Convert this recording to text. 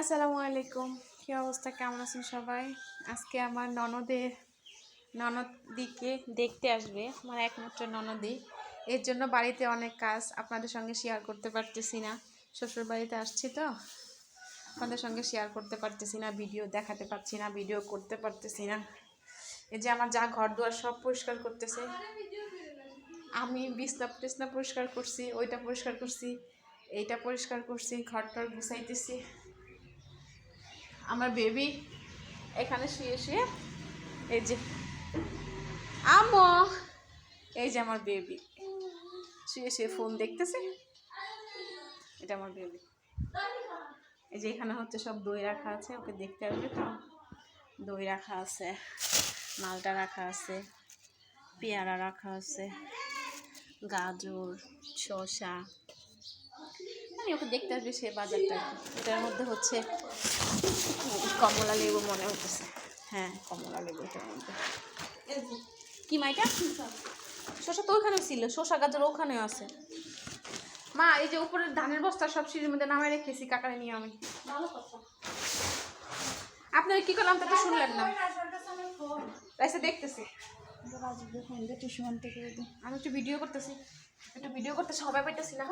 আসসালামু আলাইকুম। কী অবস্থা? কেমন আছেন সবাই? আজকে আমার ননদের ননদ দিকে দেখতে আসবে, আমার একমাত্র ননদি এর জন্য বাড়িতে অনেক কাজ আপনাদের সঙ্গে শেয়ার করতে পারতেছি না। শ্বশুর বাড়িতে আসছি তো, আপনাদের সঙ্গে শেয়ার করতে পারতেছি না ভিডিও দেখাতে পারছি না ভিডিও করতে পারতেছি না। এই যে আমার যা ঘর দুয়ার সব পরিষ্কার করতেছে। আমি বিছনা টিছনা পরিষ্কার করছি, ওইটা পরিষ্কার করছি, এইটা পরিষ্কার করছি, ঘরটার গুছাইতেছি। আমার বেবি এখানে শুয়ে শুয়ে, এই যে আমো এই যে আমার বেবি। শুয়ে শুয়ে ফোন দেখতেছে। এটা আমার বেবি। এই যে এখানে হচ্ছে সব দই রাখা আছে, ওকে দেখতে আসবে তো। দই রাখা আছে, মালটা রাখা আছে, পেয়ারা রাখা আছে, গাজর, শসা। মানে ওকে দেখতে আসবে সে বাজারটা এটার মধ্যে হচ্ছে কমলা লেবু মনে হচ্ছে। হ্যাঁ কমলা লেবু এটার মধ্যে। কি মাইটা শসা তো ওখানে ছিল শসা গাজর ওখানেও আছে। মা এই যে উপরের ধানের বস্তা সব সিঁড়ির মধ্যে নামায় রেখেছি কাকারে নিয়ে আমি। আপনারা কি করলাম তা তো শুনলেন না? তাইসে দেখতেছি। আমি একটু ভিডিও করতেছি। একটু ভিডিও করতে সবাই পাইতেছি না।